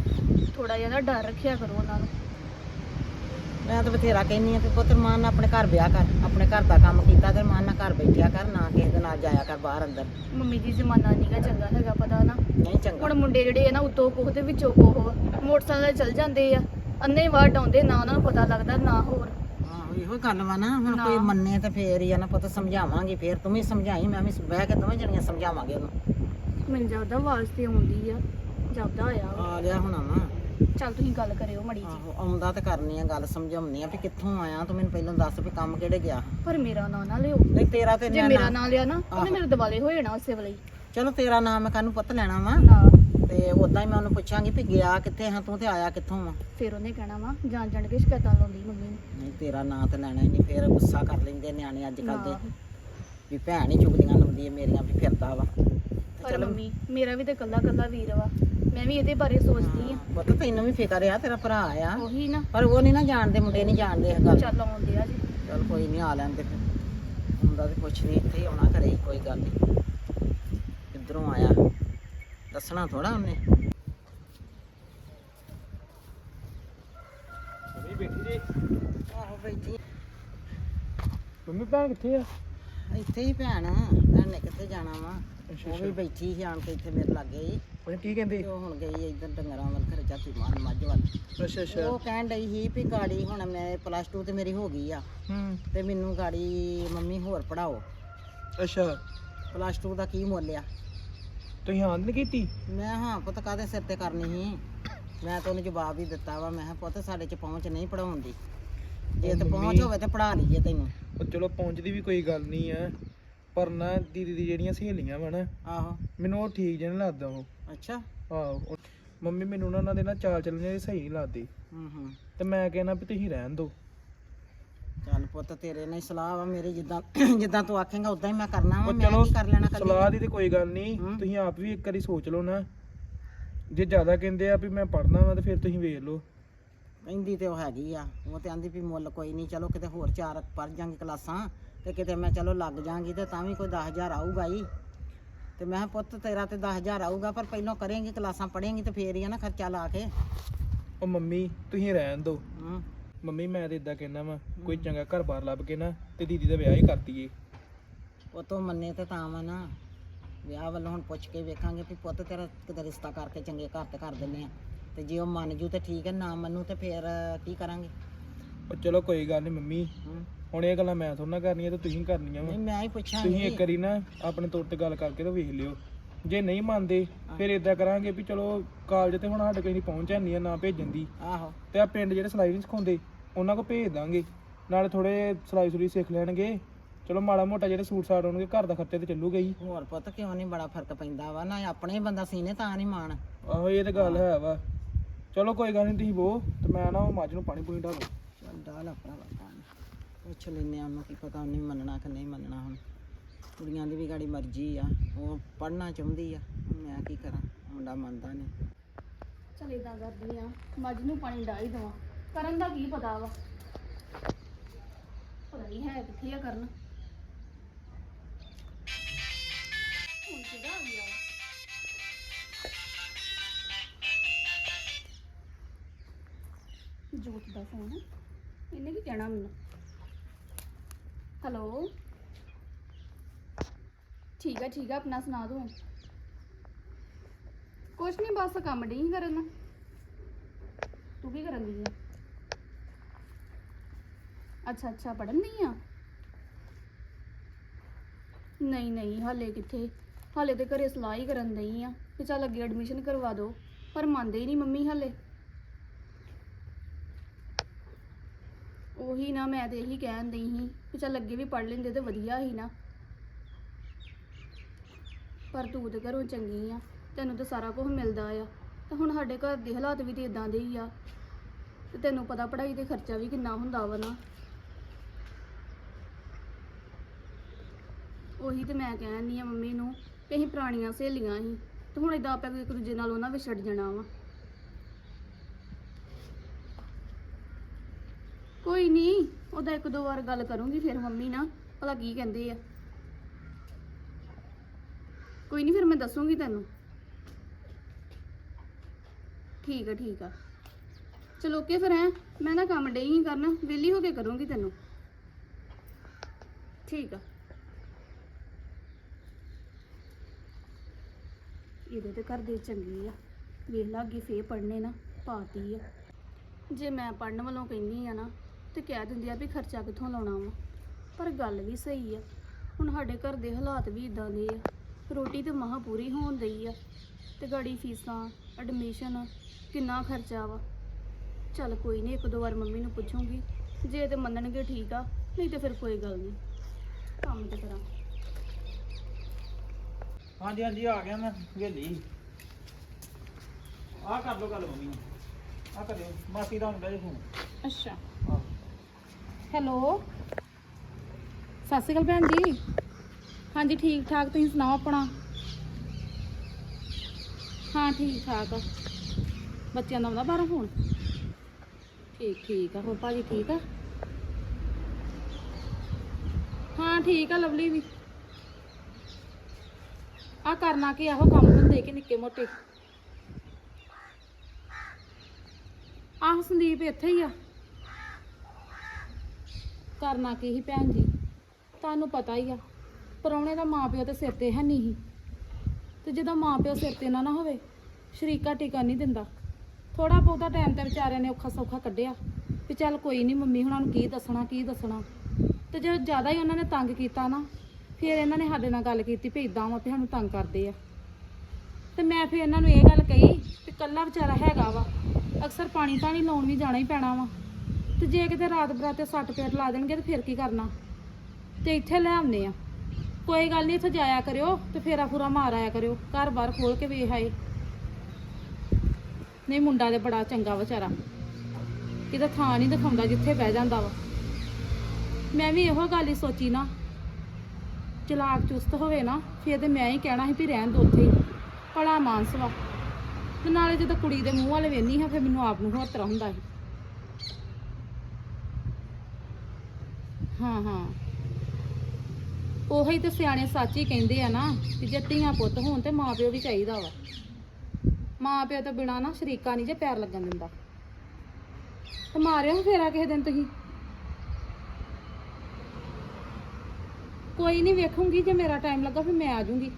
ਥੋੜਾ ਜਿਹਾ ਨਾ ਡਰ ਰੱਖਿਆ ਕਰੋ ਉਹਨਾਂ ਨੂੰ। ਮੈਂ ਤਾਂ ਬਥੇਰਾ ਕਹਿੰਨੀ ਆ ਕਿ ਪੁੱਤ ਮਾਨ ਨਾਲ ਆਪਣੇ ਘਰ ਵਿਆਹ ਕਰ ਆਪਣੇ ਘਰ ਦਾ ਕੰਮ ਕੀਤਾ ਤੇ ਮਾਨ ਨਾਲ ਘਰ ਬੈਠਿਆ ਕਰ ਨਾ ਕਿਸੇ ਦੇ ਨਾਲ ਜਾਇਆ ਕਰ ਬਾਹਰ ਅੰਦਰ। ਮੰਮੀ ਜੀ ਜ਼ਮਾਨਾ ਨਹੀਂਗਾ ਚੰਗਾ ਹੈਗਾ ਪਤਾ ਨਾ। ਨਹੀਂ ਚੰਗਾ। ਹੁਣ ਮੁੰਡੇ ਜਿਹੜੇ ਆ ਨਾ ਉਤੋਂ ਕੋਹ ਤੇ ਵਿੱਚੋਂ ਕੋਹ ਮੋਟਰਸਾਈਕਲ ਤੇ ਚੱਲ ਜਾਂਦੇ ਆ। ਅੰਨੇ ਵਾਰ ਡਾਉਂਦੇ ਨਾ ਉਹਨਾਂ ਨੂੰ ਪਤਾ ਲੱਗਦਾ ਨਾ ਹੋਰ। ਆਹੋ ਇਹੋ ਗੱਲ ਵਾ ਨਾ। ਹੁਣ ਨਾ। ਕੋਈ ਮੰਨੇ ਤੇ ਫੇਰ ਹੀ ਆ ਨਾ ਪੁੱਤ ਸਮਝਾਵਾਂਗੇ ਫੇਰ। ਤੂੰ ਵੀ ਸਮਝਾਈ ਮੈਂ ਵੀ ਬਹਿ ਕੇ ਦੋਵੇਂ ਜਣੀਆਂ ਸਮਝਾਵਾਂਗੇ ਉਹਨੂੰ। ਮੈਨੂੰ ਜਾਪਦਾ ਆਵਾਜ਼ ਤੇ ਆਉਂਦੀ ਆ ਜਾਪਦਾ ਆਇਆ ਵਾ। ਆ ਗਿਆ ਹੁਣ ਵਾ। ਚੱਲ ਤੁਸੀਂ ਗੱਲ ਕਰਿਓ ਮੜੀ ਜੀ ਆਹੋ ਆਉਂਦਾ ਤੇ ਕਰਨੀ ਆ ਗੱਲ ਸਮਝਾਉਣੀ ਆ ਵੀ ਕਿੱਥੋਂ ਆਇਆ ਤੂੰ ਮੈਨੂੰ ਪਹਿਲਾਂ ਦੱਸ ਵੀ ਕੰਮ ਕਿਹੜੇ ਗਿਆ। ਪਰ ਮੇਰਾ ਨਾਂ ਨਾ ਲਿਓ। ਨਹੀਂ ਤੇਰਾ ਤੇ ਜੇ ਮੇਰਾ ਨਾ- ਲਿਆ ਨਾ ਉਹਨੇ। ਮੇਰੇ ਦਿਵਾਲੇ ਹੋ ਜਾਣਾ ਉਸੇ ਵੇਲੇ ਹੀ। ਚਲੋ ਤੇਰਾ ਨਾਮ ਮੈਂ ਕਾਹਨੂੰ ਪੁੱਤ ਲੈਣਾ ਵਾ। ਨਾ। ਤੇ ਉਦਾਂ ਹੀ ਮੈਂ ਉਹਨੂੰ ਪੁੱਛਾਂਗੀ ਵੀ ਗਿਆ ਕਿੱਥੇ ਹਾਂ ਤੂੰ ਤੇ ਆਇਆ ਕਿੱਥੋਂ ਵਾ ਫਿਰ ਉਹਨੇ ਕਹਿਣਾ ਵਾ ਜਾਣ ਜਾਣ ਕੇ ਸ਼ਿਕਾਇਤਾਂ ਲਾਉਂਦੀ ਮੰਮੀ ਨੂੰ। ਨਹੀਂ ਤੇਰਾ ਨਾਂ ਤੇ ਲੈਣਾ ਹੀ ਨਹੀਂ ਫੇਰ ਗੁੱਸਾ ਕਰ ਲੈਂਦੇ ਨਿਆਣੇ ਅੱਜ ਕੱਲ ਦੇ। ਨਾ। ਵੀ ਭੈਣ ਹੀ ਚੁਗਲੀਆਂ ਲਾਉਂਦੀ ਹੈ ਮੇਰੀਆਂ ਵੀ ਫਿਰਦਾ ਵਾ। ਪਰ ਮੰਮੀ ਮੇਰਾ ਵੀ ਤੇ ਕੱਲਾ ਕੱਲਾ ਵੀਰ ਵਾ। ਮੈਂ ਵੀ ਇਹਦੇ ਬਾਰੇ ਸੋਚਦੀ ਆ ਪੁੱਤ ਤੈਨੂੰ ਵੀ ਫਿਕਰ ਆ ਤੇਰਾ ਭਰਾ ਆ। ਉਹੀ ਨਾ। ਪਰ ਉਹ ਨਹੀਂ ਨਾ ਜਾਣਦੇ ਮੁੰਡੇ ਨਹੀਂ ਜਾਣਦੇ ਇਹ ਗੱਲ। ਚੱਲ ਆਉਂਦੇ ਆ ਜੀ। ਚਲ ਕੋਈ ਨਹੀਂ ਆ ਲੈਂਦੇ ਫਿਰ। ਹੁੰਦਾ ਤੇ ਕੁਛ ਨਹੀਂ ਇੱਥੇ ਹੀ ਆਉਣਾ ਘਰੇ ਹੀ, ਕੋਈ ਗੱਲ ਨਹੀਂ ਕਿੱਧਰੋਂ ਆਇਆ? ਦੱਸਣਾ ਥੋੜਾ ਉਹਨੇ। ਆਹੋ ਬੈਠੀ। ਮੰਮੀ ਭੈਣ ਕਿੱਥੇ ਆ? ਇੱਥੇ ਹੀ ਭੈਣ ਭੈਣ ਨੇ ਕਿੱਥੇ ਜਾਣਾ ਵਾ? ਉਹ ਵੀ ਬੈਠੀ ਸੀ ਆਣ ਕੇ ਇੱਥੇ ਮੇਰੇ ਲਾਗੇ ਹੀ। ਉਹ ਕੀ ਕਹਿੰਦੇ? ਤੇ ਉਹ ਹੁਣ ਗਈ ਇੱਧਰ ਡੰਗਰਾਂ ਵੱਲ ਘਰੇ ਚਾਤੀ ਮਾਰ ਮੱਝ ਵੱਲ। ਅੱਛਾ ਅੱਛਾ। ਉਹ ਕਹਿਣ ਡਈ ਸੀ ਵੀ ਗਾੜੀ ਹੁਣ ਮੈਂ ਪਲੱਸ 2 ਤੇ ਮੇਰੀ ਹੋ ਗਈ ਆ। ਹੂੰ। ਤੇ ਮੈਨੂੰ ਗਾੜੀ ਮੰਮੀ ਹੋਰ ਪੜਾਓ ਅੱਛਾ। ਪਲੱਸ 2 ਦਾ ਕੀ ਮੁੱਲ ਆ? ਤੁਸੀਂ ਹਾਂ ਨਹੀਂ ਕੀਤੀ? ਮੈਂ ਹਾਂ ਪੁੱਤ ਕਾਦੇ ਸਿਰ ਤੇ ਕਰਨੀ ਸੀ? ਮੈਂ ਤਾਂ ਉਹਨੂੰ ਜਵਾਬ ਹੀ ਦਿੱਤਾ ਵਾ ਮੈਂ ਕਿਹਾ ਪੁੱਤ ਸਾਡੇ ਚ ਪਹੁੰਚ ਨਹੀਂ ਪੜਾਉਣ ਦੀ। ਜੇ ਤੇ ਪਹੁੰਚ ਹੋਵੇ ਤੇ ਪੜਾ ਲਈਏ ਤੈਨੂੰ। ਉਹ ਚਲੋ ਪਹੁੰਚਦੀ ਵੀ ਕੋਈ ਗੱਲ ਨਹੀਂ ਆ। ਪਰ ਨਾ ਦੀਦੀ ਦੀ ਜਿਹੜੀਆਂ ਸਹੇਲੀਆਂ ਵਾ ਨਾ ਆਹੋ। ਮੈਨੂੰ ਉਹ ਠੀਕ ਜਿਹਾ ਨੀ ਲੱਗਦਾ ਉਹ। ਅੱਛਾ। ਆਹੋ ਉਹ- ਮੰਮੀ ਮੈਨੂੰ ਨਾ ਉਹਨਾਂ ਦੇ ਨਾਲ ਚਾਲ ਚੱਲਣ ਜਿਹੇ ਸਹੀ ਨੀ ਲੱਗਦੇ। ਹੂੰ ਹੂੰ। ਤੇ ਮੈਂ ਕਹਿਣਾ ਵੀ ਤੁਸੀਂ ਰਹਿਣ ਦਿਓ ਚੱਲ ਪੁੱਤ ਤੇਰੇ ਨਾਲ ਹੀ ਸਲਾਹ ਵਾ ਮੇਰੀ ਜਿੱਦਾਂ ਜਿੱਦਾਂ ਤੂੰ ਆਖੇਂਗਾ ਉਦਾਂ ਹੀ ਮੈਂ ਕਰਨਾ ਵਾ ਮੈਂ ਕੀ ਕਰ ਲੈਣਾ ਕੱਲੀ ਸਲਾਹ ਦੀ ਤੇ ਕੋਈ ਗੱਲ ਨਹੀਂ। ਤੁਸੀਂ ਆਪ ਵੀ ਇੱਕ ਵਾਰੀ ਸੋਚ ਲਓ ਨਾ। ਜੇ ਜ਼ਿਆਦਾ ਕਹਿੰਦੇ ਆ ਵੀ ਮੈਂ ਪੜ੍ਹਨਾ ਵਾ ਤੇ ਫਿਰ ਤੁਸੀਂ ਵੇਖ ਲਓ। ਕਹਿੰਦੀ ਤੇ ਉਹ ਹੈਗੀ ਆ ਉਹ ਤੇ ਆਂਦੀ ਵੀ ਮੁੱਲ ਕੋਈ ਨਹੀਂ ਚਲੋ ਕਿਤੇ ਹੋਰ ਚਾਰ ਪੜ ਜਾਂਗੀ ਕਲਾਸਾਂ। ਤੇ ਕਿਤੇ ਮੈਂ ਚਲੋ ਲੱਗ ਜਾਾਂਗੀ ਤੇ ਤਾਂ ਵੀ ਕੋਈ 10000 ਆਊਗਾ ਹੀ। ਤੇ ਮੈਂ ਕਿਹਾ ਪੁੱਤ ਤੇਰਾ ਤੇ 10000 ਆਊਗਾ ਪਰ ਪਹਿਲਾਂ ਕਰੇਂਗੀ ਕਲਾਸਾਂ ਪੜ੍ਹੇਂਗੀ ਤੇ ਫੇਰ ਹੀ ਆ ਨਾ ਖਰਚਾ ਲਾ ਕੇ। ਉਹ ਮੰਮੀ ਤੁਸੀਂ ਰਹਿਣ ਦਿਓ। ਹੂੰ। ਮੰਮੀ ਮੈਂ ਤੇ ਇਦਾਂ ਕਹਿਣਾ ਵਾ ਕੋਈ ਚੰਗਾ ਘਰ-ਬਾਰ ਲੱਭ ਕੇ ਨਾ ਤੇ ਦੀਦੀ ਦਾ ਵਿਆਹ ਹੀ ਕਰ ਦਈਏ। ਉਹ ਤੋਂ ਮੰਨੇ ਤੇ ਤਾਂ ਵਾ ਨਾ। ਵਿਆਹ ਵੱਲੋਂ ਹੁਣ ਪੁੱਛ ਕੇ ਵੇਖਾਂਗੇ ਵੀ ਪੁੱਤ ਤੇਰਾ ਕਿਤੇ ਰਿਸ਼ਤਾ ਕਰਕੇ ਚੰਗੇ ਘਰ ਤੇ ਕਰ ਦਿੰਨੇ ਆ। ਤੇ ਜੇ ਉਹ ਮੰਨ ਜੂ ਤੇ ਠੀਕ ਹੈ ਨਾ ਮੰਨੂ ਤੇ ਫੇਰ ਕੀ ਕਰਾਂਗੇ? ਉਹ ਚਲੋ ਕੋਈ ਗੱਲ ਨਹੀਂ ਮੰਮੀ। ਹੁਣ ਇਹ ਗੱਲਾਂ ਮੈਂ ਥੋੜਾ ਕਰਨੀਆਂ ਤੇ ਤੁਸੀਂ ਕਰਨੀਆਂ ਵਾ। ਨਹੀਂ ਮੈਂ ਹੀ ਤੁਸੀਂ ਪੁੱਛਾਂਗੀ ਇੱਕ ਵਾਰੀ ਨਾ ਆਪਣੇ ਤੌਰ ਤੇ ਗੱਲ ਕਰਕੇ ਤੇ ਵੇਖ ਲਿਓ। ਜੇ ਨਹੀਂ ਮੰਨਦੇ ਫਿਰ ਇਦਾਂ ਕਰਾਂਗੇ ਵੀ ਚਲੋ ਕਾਲਜ ਤੇ ਹੁਣ ਸਾਡੇ ਕੋਈ ਨਹੀਂ ਪਹੁੰਚ ਨਹੀਂ ਆ ਨਾ ਭੇਜਣ ਦੀ। ਆਹੋ। ਤੇ ਆ ਪਿੰਡ ਜਿਹੜੇ ਸਿਲਾਈ ਨਹੀਂ ਸਿਖਾਉਂਦੇ ਉਹਨਾਂ ਕੋ ਭੇਜ ਦਾਂਗੇ। ਨਾਲੇ ਥੋੜੇ ਸਿਲਾਈ ਸੁਲੀ ਸਿੱਖ ਲੈਣਗੇ। ਚਲੋ ਮਾੜਾ ਮੋਟਾ ਜਿਹੜੇ ਸੂਟ ਸਾਟ ਹੋਣਗੇ ਘਰ ਦਾ ਖਰਚਾ ਤੇ ਚੱਲੂਗਾ ਹੀ। ਹੋਰ ਪੁੱਤ ਕਿਉਂ ਨਹੀਂ ਬੜਾ ਫ਼ਰਕ ਪੈਂਦਾ ਵਾ? ਨਾ ਆਪਣੇ ਹੀ ਬੰਦਾ ਸੀਨੇ ਤਾਂ ਨਹੀਂ ਮਾਣ। ਆਹੋ ਇਹ ਤੇ ਗੱਲ ਹੈ। ਵਾ। ਚਲੋ ਕੋਈ ਗੱਲ ਨਹੀਂ ਤੁਸੀਂ ਬੋ ਤੇ ਮੈਂ ਨਾ ਉਹ ਮੱਝ ਨੂੰ ਪਾਣੀ ਪੂਣੀ ਢਾਲੂ ਚੱਲ ਡਾਲ ਆਪਣਾ ਪੁੱਛ ਲੈਨੇ ਆ ਉਹਨੂੰ ਕੀ ਪਤਾ ਉਹਨੇ ਮੰਨਣਾ ਕਿ ਨਹੀਂ ਮੰਨਣਾ ਹੁਣ। ਕੁੜੀਆਂ ਦੀ ਵੀ ਗਾੜੀ ਮਰਜ਼ੀ ਆ, ਉਹ ਪੜ੍ਹਨਾ ਚਾਹੁੰਦੀ ਆ, ਮੈਂ ਕੀ ਕਰਾਂ, ਮੁੰਡਾ ਮੰਨਦਾ ਨਹੀਂ। ਚਲ ਇਦਾਂ ਕਰਦੀ ਆ ਮੱਝ ਨੂੰ ਪਾਣੀ ਡਾਹ ਹੀ ਦਵਾਂ। ਕਰਨ ਦਾ ਕੀ ਪਤਾ ਵਾ? ਪਤਾ ਨਹੀਂ ਹੈ ਕਿੱਥੇ ਆ ਕਰਨ। ਹੁਣ ਕਿਹਦਾ ਆ ਗਿਆ? ਵਾ? ਜੋਤ ਦਾ ਫੋਨ। ਇਹਨੇ ਕੀ ਕਹਿਣਾ ਮੈਨੂੰ? ਹੈਲੋ ਠੀਕ ਆ ਠੀਕ ਆ, ਆਪਣਾ ਸੁਣਾ ਦੋ ਕੁਛ ਨਹੀਂ ਬਸ ਕੰਮ ਨਹੀਂ ਕਰਨ। ਤੂੰ ਕੀ ਕਰਨ ਦੀ ਆ? ਅੱਛਾ ਅੱਛਾ ਪੜਨ ਦੀ ਆ? ਨਹੀਂ ਨਹੀਂ, ਹਾਲੇ ਕਿੱਥੇ? ਹਾਲੇ ਤੇ ਘਰੇ ਸਲਾਹ ਹੀ ਕਰਨ ਦਈ ਆ ਕਿ ਚੱਲ ਅੱਗੇ ਐਡਮਿਸ਼ਨ ਕਰਵਾ ਦਿਓ ਪਰ ਮੰਨਦੇ ਹੀ ਨਹੀਂ ਮੰਮੀ ਹਾਲੇ। ਉਹੀ ਨਾ ਮੈਂ ਤੇ ਇਹੀ ਕਹਿਣ ਦਈ ਸੀ ਕਿ ਚੱਲ ਅੱਗੇ ਵੀ ਪੜ ਲੈਂਦੇ ਤੇ ਵਧੀਆ ਹੀ ਨਾ। ਪਰ ਤੂੰ ਤੇ ਘਰੋਂ ਚੰਗੀ ਆ, ਤੈਨੂੰ ਤਾਂ ਸਾਰਾ ਕੁਝ ਮਿਲਦਾ ਆ। ਤੇ ਹੁਣ ਸਾਡੇ ਘਰ ਦੇ ਹਾਲਾਤ ਵੀ ਤੇ ਇਦਾਂ ਦੇ ਹੀ ਆ। ਤੇ ਤੈਨੂੰ ਪਤਾ ਪੜ੍ਹਾਈ ਤੇ ਖਰਚਾ ਵੀ ਕਿੰਨਾ ਹੁੰਦਾ ਵਾ ਨਾ। ਉਹੀ ਤੇ ਮੈਂ ਕਹਿੰਦੀ ਆ ਮੰਮੀ ਨੂੰ ਕਿ ਅਸੀਂ ਪੁਰਾਣੀਆਂ ਸਹੇਲੀਆਂ ਸੀ, ਤੇ ਹੁਣ ਇਦਾਂ ਆਪਾਂ ਇੱਕ ਦੂਜੇ ਨਾਲ ਉਹਨਾਂ ਵਿੱਚ ਛੱਡ ਜਾਣਾ ਵਾ। ਕੋਈ ਨਹੀਂ, ਉਹਦਾ ਇੱਕ ਦੋ ਵਾਰ ਗੱਲ ਕਰੂੰਗੀ, ਫਿਰ ਮੰਮੀ ਨਾਲ ਭਲਾ ਕੀ ਕਹਿੰਦੇ ਆ। ਕੋਈ ਨਹੀਂ, ਫਿਰ ਮੈਂ ਦੱਸੂਗੀ ਤੈਨੂੰ। ਠੀਕ ਆ ਠੀਕ ਆ। ਚਲੋ ਓਕੇ ਫਿਰ ਹੈ, ਮੈਂ ਨਾ ਕੰਮ ਡਈ ਹੀ ਕਰਨਾ, ਵਿਹਲੀ ਹੋ ਕੇ ਕਰੂੰਗੀ ਤੈਨੂੰ। ਠੀਕ ਆ। ਇਹਦੇ ਤੇ ਘਰ ਦੇ ਚੰਗੀ ਆ। ਵੇਖ ਲਾ ਅੱਗੇ ਫੇਰ ਪੜਨੇ ਨਾ, ਪਾਤੀ ਆ। ਜੇ ਮੈਂ ਪੜਨ ਵੱਲੋਂ ਕਹਿੰਦੀ ਆ ਨਾ ਤੇ ਕਹਿ ਦਿੰਦੀ ਆ ਵੀ ਖਰਚਾ ਕਿੱਥੋਂ ਲਾਉਣਾ ਵਾ। ਪਰ ਗੱਲ ਵੀ ਸਹੀ ਆ। ਹੁਣ ਸਾਡੇ ਘਰ ਦੇ ਹਾਲਾਤ ਵੀ ਇਦਾਂ ਦੇ ਆ। ਰੋਟੀ ਤੇ ਮਹਾ ਪੂਰੀ ਹੋਣ ਦਈ ਆ। ਤੇ ਗਾੜੀ ਫੀਸਾਂ ਐਡਮਿਸ਼ਨ ਕਿੰਨਾ ਖਰਚਾ ਵਾ। ਚੱਲ ਕੋਈ ਨਹੀਂ ਇੱਕ ਦੋ ਵਾਰ ਮੰਮੀ ਨੂੰ ਪੁੱਛੂੰਗੀ। ਜੇ ਤੇ ਮੰਨਣਗੇ ਠੀਕ ਆ ਨਹੀਂ ਤੇ ਫਿਰ ਕੋਈ ਗੱਲ ਨਹੀਂ ਕੰਮ ਤੇ ਕਰਾਂ। ਹਾਂਜੀ ਹਾਂਜੀ ਆ ਗਿਆ ਮੈਂ ਵੇਲੀ। ਆ ਕਰ ਲੋ ਗੱਲ ਮੰਮੀ ਆ ਕਰਿਓ। ਮਾਸੀ ਦਾ ਹੁੰਦਾ ਜੇ ਫੋਨ। ਅੱਛਾ। ਆਹ। ਹੈਲੋ। ਸਤਿ ਸ਼੍ਰੀ ਅਕਾਲ ਭੈਣ ਜੀ। ਹਾਂਜੀ, ਠੀਕ ਠਾਕ, ਤੁਸੀਂ ਸੁਣਾਓ ਆਪਣਾ? ਹਾਂ, ਠੀਕ ਠਾਕ। ਬੱਚਿਆਂ ਦਾ ਆਉਂਦਾ ਬਾਹਰੋਂ ਫੋਨ? ਠੀਕ ਠੀਕ ਆ, ਹੋਰ ਭਾਜੀ ਠੀਕ ਆ? ਹਾਂ, ਠੀਕ ਆ, ਲਵਲੀ ਵੀ। ਆ ਕਰਨਾ ਕੀ ਆਹੋ ਕੰਮ ਧੰਦੇ ਕੇ ਨਿੱਕੇ ਮੋਟੇ। ਆਹ ਸੰਦੀਪ ਇੱਥੇ ਹੀ ਆ। ਕਰਨਾ ਕੀ ਹੀ ਭੈਣ ਜੀ? ਤੁਹਾਨੂੰ ਪਤਾ ਹੀ ਆ ਪਰੌਣੇ ਦਾ ਮਾਪਿਓ ਤੇ ਸਿਰ ਤੇ ਹੈ ਨਹੀਂ ਸੀ। ਤੇ ਜਦੋਂ ਮਾਂ ਪਿਓ ਸਿਰ ਤੇ ਨਾ ਨਾ ਹੋਵੇ, ਸ਼ਰੀਕਾ ਟਿਕਾ ਨਹੀਂ ਦਿੰਦਾ। ਥੋੜਾ ਬਹੁਤਾ ਟਾਈਮ ਤੇ ਵਿਚਾਰਿਆਂ ਨੇ ਔਖਾ ਸੌਖਾ ਕੱਢਿਆ ਵੀ ਚੱਲ ਕੋਈ ਨਹੀਂ ਮੰਮੀ ਹੁਣਾਂ ਨੂੰ ਕੀ ਦੱਸਣਾ ਕੀ ਦੱਸਣਾ। ਤੇ ਜਦੋਂ ਜ਼ਿਆਦਾ ਹੀ ਉਹਨਾਂ ਨੇ ਤੰਗ ਕੀਤਾ ਨਾ, ਫਿਰ ਇਹਨਾਂ ਨੇ ਸਾਡੇ ਨਾਲ ਗੱਲ ਕੀਤੀ ਵੀ ਇਦਾਂ ਵਾ ਵੀ ਸਾਨੂੰ ਤੰਗ ਕਰਦੇ ਆ। ਤੇ ਮੈਂ ਫਿਰ ਇਹਨਾਂ ਨੂੰ ਇਹ ਗੱਲ ਕਹੀ ਵੀ ਕੱਲਾ ਵਿਚਾਰਾ ਹੈਗਾ ਵਾ, ਅਕਸਰ ਪਾਣੀ ਤਾਂ ਨਹੀਂ ਲਾਉਣ ਵੀ ਜਾਣਾ ਹੀ ਪੈਣਾ ਵਾ। ਤੇ ਜੇ ਕਿਤੇ ਰਾਤ ਬਰਾਤੇ ਸੱਟ ਪੇਟ ਲਾ ਦੇਣਗੇ ਤੇ ਫਿਰ ਕੀ ਕਰਨਾ? ਤੇ ਇੱਥੇ ਲੈ ਆਉਂਦੇ ਆ। ਕੋਈ ਗੱਲ ਨਹੀਂ ਇੱਥੇ ਜਾਇਆ ਕਰਿਓ ਤੇ ਫੇਰਾ ਫੂਰਾ ਮਾਰ ਆਇਆ ਕਰਿਓ। ਘਰ ਬਾਰ ਖੋਲ ਕੇ ਵੇਖ ਆਏ। ਨਹੀਂ, ਮੁੰਡਾ ਤੇ ਬੜਾ ਚੰਗਾ ਵਿਚਾਰਾ। ਕਿਤੇ ਥਾਂ ਨਹੀਂ ਦਿਖਾਉਂਦਾ ਜਿੱਥੇ ਬਹਿ ਜਾਂਦਾ ਵਾ। ਮੈਂ ਵੀ ਇਹੋ ਗੱਲ ਹੀ ਸੋਚੀ ਨਾ। ਚਲਾਕ ਚੁਸਤ ਹੋਵੇ ਨਾ, ਫਿਰ ਤੇ ਮੈਂ ਹੀ ਕਹਿਣਾ ਸੀ ਵੀ ਰਹਿਣ ਦੋ ਉੱਥੇ ਹੀ। ਭਲਾ ਮਾਨਸ ਵਾ। ਤੇ ਨਾਲੇ ਜਦੋਂ ਕੁੜੀ ਦੇ ਮੂੰਹ ਵਾਲੇ ਵੇਨੀ ਹਾਂ, ਫਿਰ ਮੈਨੂੰ ਆਪ ਨੂੰ ਹੋਰ ਤਰ੍ਹਾਂ ਹੁੰਦਾ ਸੀ। ਹਾਂ ਹਾਂ। ਉਹੀ ਤੇ ਸਿਆਣੇ ਸੱਚ ਹੀ ਕਹਿੰਦੇ ਆ ਨਾ ਕਿ ਜੇ ਧੀਆਂ ਪੁੱਤ ਹੋਣ ਤੇ ਮਾਂ ਪਿਓ ਵੀ ਚਾਹੀਦਾ ਵਾ। ਮਾਂ ਪਿਓ ਤੋਂ ਬਿਨਾ ਨਾ ਸ਼ਰੀਕਾ ਨਹੀਂ ਜੇ ਪੈਰ ਲੱਗਣ ਦਿੰਦਾ। ਤੇ ਮਾਰਿਓ ਫੇਰਾ ਕਿਸੇ ਦਿਨ ਤੁਸੀਂ? ਕੋਈ ਨਹੀਂ ਵੇਖੂੰਗੀ, ਜੇ ਮੇਰਾ ਟਾਈਮ ਲੱਗਾ ਫਿਰ ਮੈਂ ਆ ਜਾਊਂਗੀ।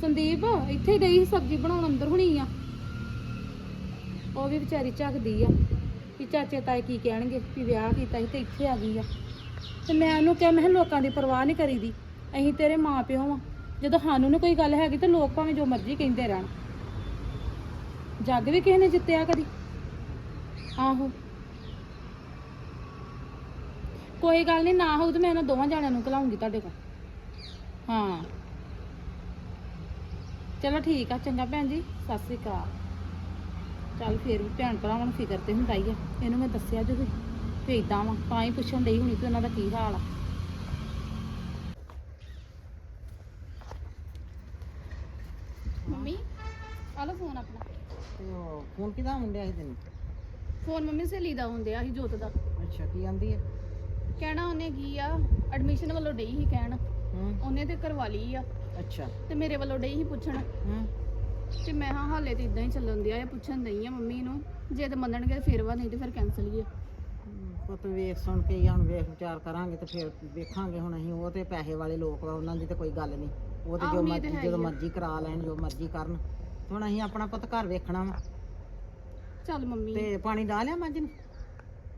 ਸੰਦੀਪ, ਇੱਥੇ ਗਈ ਸੀ ਸਬਜ਼ੀ ਬਣਾਉਣ, ਅੰਦਰ ਹੁਣੀ ਆ। ਉਹ ਵੀ ਵਿਚਾਰੀ ਝੱਕਦੀ ਆ। ਕਿ ਚਾਚੇ ਤਾਏ ਕੀ ਕਹਿਣਗੇ ਵੀ ਵਿਆਹ ਕੀਤਾ ਸੀ ਤੇ ਇੱਥੇ ਆ ਗਈ ਆ। ਤੇ ਮੈਂ ਉਹਨੂੰ ਕਿਹਾ, ਮੈਂ ਕਿਹਾ ਲੋਕਾਂ ਦੀ ਪਰਵਾਹ ਨਹੀਂ ਕਰੀਦੀ, ਅਸੀਂ ਤੇਰੇ ਮਾਂ ਪਿਓ ਆ ਜਦੋਂ ਸਾਨੂੰ ਨੀ ਕੋਈ ਗੱਲ ਹੈਗੀ ਤੇ ਲੋਕ ਭਾਵੇਂ ਜੋ ਮਰਜ਼ੀ ਕਹਿੰਦੇ ਰਹਿਣ। ਜੱਗ ਵੀ ਕਿਸੇ ਨੇ ਜਿੱਤਿਆ ਕਦੀ? ਆਹੋ। ਕੋਈ ਗੱਲ ਨਹੀਂ ਨਾ ਹੋਊ ਤੇ ਮੈਂ ਇਹਨਾਂ ਦੋਵਾਂ ਜਾਣਿਆਂ ਨੂੰ ਘਲਾਉਂਗੀ ਤੁਹਾਡੇ ਕੋਲ। ਹਾਂ। ਚਲੋ ਠੀਕ ਆ, ਚੰਗਾ ਭੈਣ ਜੀ, ਸਤਿ ਸ੍ਰੀ ਅਕਾਲ। ਚੱਲ ਫੇਰ ਵੀ ਭੈਣ ਭਰਾਵਾਂ ਨੂੰ ਫਿਕਰ ਤੇ ਹੁੰਦਾ ਹੀ ਆ। ਇਹਨੂੰ ਮੈਂ ਦੱਸਿਆ ਜਦੋਂ ਵੀ ਏਦਾਂ ਵਾ ਤਾਂ ਹੀ ਪੁੱਛਣ ਡਈ ਹੁਣੀ ਕਿ ਉਹਨਾਂ ਦਾ ਕੀ ਹਾਲ ਆ। ਮੰਮੀ ਆ ਲਓ ਫੋਨ ਆਪਣਾ। ਤੇ ਉਹ ਫੋਨ ਕਿਹਦਾ ਮੁੰਡਿਆ ਸੀ ਤੈਨੂੰ? ਫੋਨ ਮੰਮੀ ਸਹੇਲੀ ਦਾ ਹੁੰਦਿਆ ਸੀ ਜੋਤ ਦਾ। ਅੱਛਾ ਕੀ ਆਂਦੀ ਹੈ ਕਹਿਣਾ ਉਹਨੇ ਕੀ ਆ ਐਡਮਿਸ਼ਨ ਵੱਲੋਂ ਡਈ ਸੀ ਕਹਿਣ। ਹੂੰ। ਉਹਨੇ ਤੇ ਕਰਵਾ ਲਈ ਆ। ਅੱਛਾ। ਤੇ ਮੇਰੇ ਵੱਲੋਂ ਡਈ ਸੀ ਪੁੱਛਣ। ਹੂੰ। ਤੇ ਮੈਂ ਹਾਂ ਹਾਲੇ ਤੇ ਇਦਾਂ ਹੀ ਚੱਲਣ ਦਿਆ ਆ ਪੁੱਛਣ ਨਹੀਂ ਆ ਮੰਮੀ ਨੂੰ ਜੇ ਤੇ ਮੰਨਣਗੇ ਫਿਰ ਵਾ ਨਹੀਂ ਤੇ ਫਿਰ ਕੈਨਸਲ ਹੀ ਆ। ਪੁੱਤ ਵੇਖ ਸੁਣ ਕੇ ਹੀ ਹੁਣ ਵੇਖ ਵਿਚਾਰ ਕਰਾਂਗੇ ਤੇ ਫਿਰ ਵੇਖਾਂਗੇ ਹੁਣ ਅਸੀਂ ਉਹ ਤੇ ਪੈਸੇ ਵਾਲੇ ਲੋਕ ਵਾ ਉਹਨਾਂ ਦੀ ਤੇ ਕੋਈ ਗੱਲ ਨਹੀਂ। ਉਹ ਤੇ ਆਹੋ, ਜੋ ਤੇ ਮਰਜ਼ੀ ਹੈ ਹੀ ਜਦੋਂ ਆ। ਮਰਜ਼ੀ ਕਰਾ ਲੈਣ ਜੋ ਮਰਜ਼ੀ ਕਰਨ। ਹੁਣ ਅਸੀਂ ਆਪਣਾ ਪੁੱਤ ਘਰ ਵੇਖਣਾ ਵਾ। ਚੱਲ ਮੰਮੀ। ਤੇ ਪਾਣੀ ਡਾਹ ਲਿਆ ਮੱਝ ਨੂੰ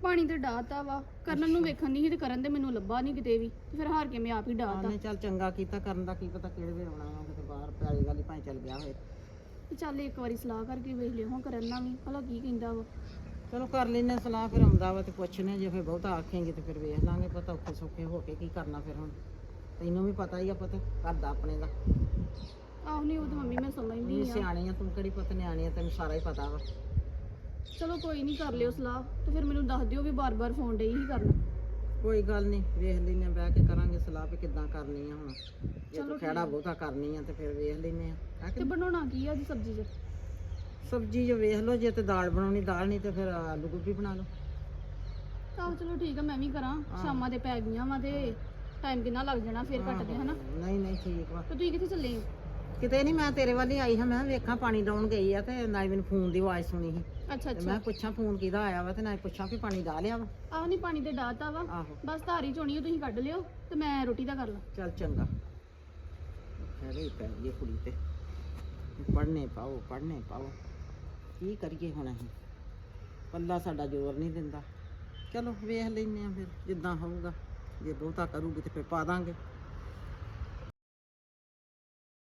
ਪਾਣੀ ਤੇ ਡਾਤਾ ਵਾ ਕਰਨ ਨੂੰ ਵੇਖਣ ਨਹੀਂ ਸੀ ਤੇ ਕਰਨ ਦੇ ਮੈਨੂੰ ਲੱਭਾ ਨਹੀਂ ਕਿਤੇ ਵੀ ਤੇ ਫਿਰ ਹਾਰ ਕੇ ਮੈਂ ਆਪ ਹੀ ਡਾਤਾ ਉਹਨੇ ਚੱਲ ਚੰਗਾ ਕੀਤਾ ਕਰਨ ਦਾ ਕੀ ਪਤਾ ਕਿਹੜੇ ਵੇ ਆਉਣਾ ਵਾ ਕਿਤੇ ਬਾਹਰ ਪਿਆਲੀ ਵਾਲੀ ਭਾਂ ਚੱਲ ਗਿਆ ਹੋਏ ਤੇ ਚੱਲ ਇੱਕ ਵਾਰੀ ਸਲਾਹ ਕਰਕੇ ਵੇਖ ਲਿਓ ਕਰਨ ਨਾਲ ਵੀ ਭਲਾ ਕੀ ਕਹਿੰਦਾ ਵਾ। ਚਲੋ ਕਰ ਲੈਨੇ ਸਲਾਹ ਫਿਰ ਆਉਂਦਾ ਵਾ ਤੇ ਪੁੱਛਨੇ ਜੇ ਫਿਰ ਬਹੁਤਾ ਆਖੇਂਗੇ ਤੇ ਫਿਰ ਵੇਖ ਲਾਂਗੇ ਪਤਾ ਔਖੇ ਸੌਖੇ ਹੋ ਕੇ ਕੀ ਕਰਨਾ ਫਿਰ ਹੁਣ। ਤੈਨੂੰ ਵੀ ਪਤਾ ਹੀ ਆ ਪਤਾ ਘਰ ਦਾ ਆਪਣੇ ਦਾ। ਆਹ ਨਹੀਂ ਉਹ ਤਾਂ ਮੰਮੀ ਮੈਂ ਸਮਝਦੀ ਆ। ਸਿਆਣੀ ਆ ਤੂੰ ਕਿਹੜੀ ਪੁੱਤ ਨਿਆਣੀ ਆ ਤੈਨੂੰ ਸਾਰਾ ਹੀ ਪਤਾ ਵਾ। ਚਲੋ ਕੋਈ ਨਹੀਂ ਕਰ ਲਿਓ ਸਲਾਹ ਤੇ ਫਿਰ ਮੈਨੂੰ ਦੱਸ ਦਿਓ ਵੀ ਬਾਰ-ਬਾਰ ਫੋਨ ਡਈ ਹੀ ਕਰਨਾ। ਕੋਈ ਗੱਲ ਨਹੀਂ ਵੇਖ ਲੈਨੇ ਬਹਿ ਕੇ ਕਰਾਂਗੇ ਸਲਾਹ ਵੀ ਕਿੱਦਾਂ ਕਰਨੀ ਆ ਹੁਣ। ਜੇ ਚਲੋ ਤੂੰ ਖਹਿੜਾ ਬਹੁਤਾ ਕਰਨੀ ਆ ਤੇ ਫਿਰ ਵੇਖ ਲੈਨੇ ਆ ਤੇ ਬਣਾਉਣਾ ਕੀ ਆ ਅੱਜ ਸਬਜ਼ੀ 'ਚ? ਸਬਜ਼ੀ ਜੋ ਵੇਖ ਲਓ ਜੇ ਤੇ ਦਾਲ ਬਣਾਉਣੀ ਦਾਲ ਨਹੀਂ ਤੇ ਫਿਰ ਆਲੂ ਗੋਭੀ ਬਣਾ ਲਓ। ਆਹੋ ਚਲੋ ਠੀਕ ਆ ਮੈਂ ਵੀ ਕਰਾਂ। ਸ਼ਾਮਾਂ ਦੇ ਪੈ ਗਈਆਂ ਵਾ ਤੇ ਟਾਈਮ ਕਿੰਨਾ ਲੱਗ ਜਾਣਾ ਫਿਰ ਕੱਟਦੇ ਹਨਾ? ਨਹੀਂ ਨਹੀਂ ਠੀਕ ਵਾ। ਤੇ ਤੁਸੀਂ ਕਿੱਥੇ ਚੱਲੇ ਹੋ? ਕਿਤੇ ਨਹੀਂ ਮੈਂ ਤੇਰੇ ਵੱਲ ਹੀ ਆਈ ਹਾਂ ਮੈਂ ਕਿਹਾ ਵੇਖਾਂ ਪਾਣੀ ਡਾਉਣ ਗਈ ਆ ਤੇ ਨਾਲ ਮੈਨੂੰ ਫੋਨ ਦੀ ਆਵਾਜ਼ ਸੁਣੀ ਸੀ। ਅੱਛਾ ਤੇ ਅੱਛਾ ਮੈਂ ਪੁੱਛਾਂ ਫੋਨ ਕਿਹਦਾ ਆਇਆ ਵਾ ਤੇ ਨਾਲ ਪੁੱਛਾਂ ਵੀ ਪਾਣੀ ਡਾਹ ਲਿਆ ਵਾ। ਆਹ ਨਹੀਂ ਪਾਣੀ ਤੇ ਡਾਤਾ ਵਾ। ਆਹੋ। ਬਸ ਧਾਰੀ ਚੋਣੀ ਤੁਸੀਂ ਕੱਢ ਲਿਓ ਤੇ ਮੈਂ ਰੋਟੀ ਦਾ ਕਰ ਲਾਂ। ਚੱਲ ਚੰਗਾ। ਖੜੇ ਪੈ ਗਈ ਕੁੜੀ ਤੇ। ਪੜਨੇ ਪਾਓ ਪੜਨੇ ਪਾਓ। ਕੀ ਕਰੀਏ ਹੁਣ ਅਸੀਂ? ਪੱਲਾ ਸਾਡਾ ਜ਼ੋਰ ਨਹੀਂ ਦਿੰਦਾ। ਚਲੋ ਵੇਖ ਲੈਨੇ ਆ ਫਿਰ ਜਿੱਦਾਂ ਹੋਊਗਾ। ਜੇ ਬਹੁਤਾ ਕਰੂਗੀ ਤੇ ਫਿਰ ਪਾ ਦਾਂਗੇ।